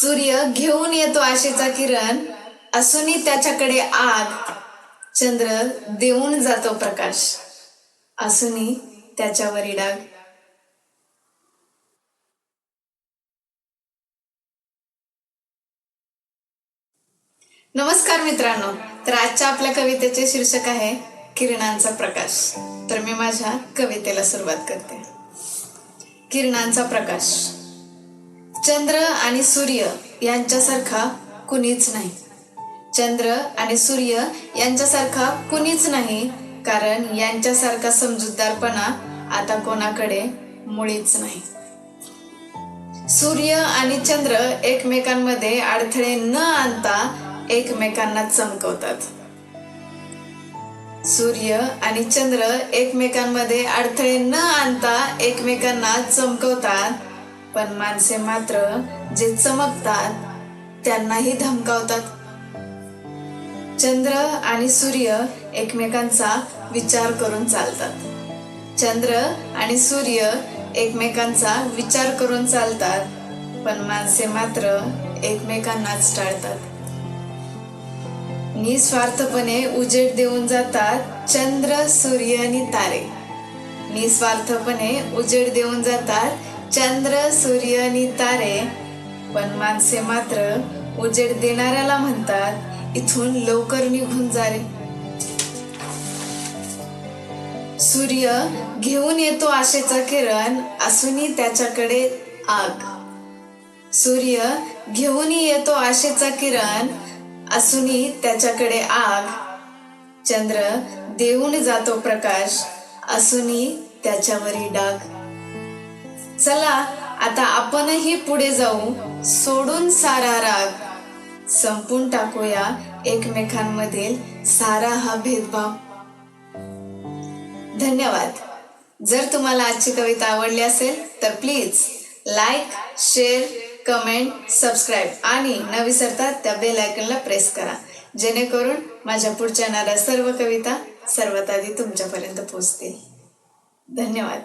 सूर्य घेऊन येतो आशेचा किरण. असूनही त्याच्याकडे आग चंद्र देऊन जातो प्रकाश. असूनही त्याच्यावरी डाग नमस्कार मित्रांनो तर आजच्या आपल्या कवितेचे शीर्षक आहे किरणांचा प्रकाश. तर मी माझ्या कवितेला सुरुवात करते. किरणांचा प्रकाश. चंद्र आणि सूर्य यांच्यासारखा कुणीच नाही. चंद्र आणि सूर्य यांच्यासारखा कुणीच नाही कारण यांच्यासारखा समजूतदारपणा आता कोणाकडे मुळीच नाही. सूर्य आणि चंद्र एकमेकांमध्ये अडथळे न आणता एकमेकांना चमकवतात. सूर्य आणि चंद्र एकमेकांमध्ये अडथळे न आणता एकमेकांना चमकवतात पण माणसे मात्र जे चमकतात त्यांनाही धमकावतात. चंद्र आणि सूर्य एकमेकांचा विचार करून चालतात. चंद्र आणि सूर्य एकमेकांचा विचार करून चालतात पण माणसे मात्र एकमेकांनाच टाळतात. निस्वार्थपणे उजेड देऊन जातात चंद्र सूर्य आणि तारे. निस्वार्थपणे उजेड देऊन जातात चंद्र सूर्य आणि तारे पण माणसे मात्र उजेड देणाऱ्याला म्हणतात इथून लवकर निघून जा रे. सूर्य घेऊन येतो आशेचा किरण असूनही त्याच्याकडे आग. सूर्य घेऊनही येतो आशेचा किरण असूनही त्याच्याकडे आग. चंद्र देऊन जातो प्रकाश असूनही त्याच्यावरही डाग. चला आता आपणही पुढे जाऊ. सोडून सारा राग. संपून टाकूया एकमेकांमधील सारा हा भेदभाव. धन्यवाद. जर तुम्हाला आजची कविता आवडली असेल तर please like share comment subscribe आणि न विसरता त्या बेल आयकनला प्रेस करा. जेणेकरून माझ्या पुढच्या येणाऱ्या सर्व कविता सर्वात आधी तुमच्यापर्यंत पोहोचतील. धन्यवाद.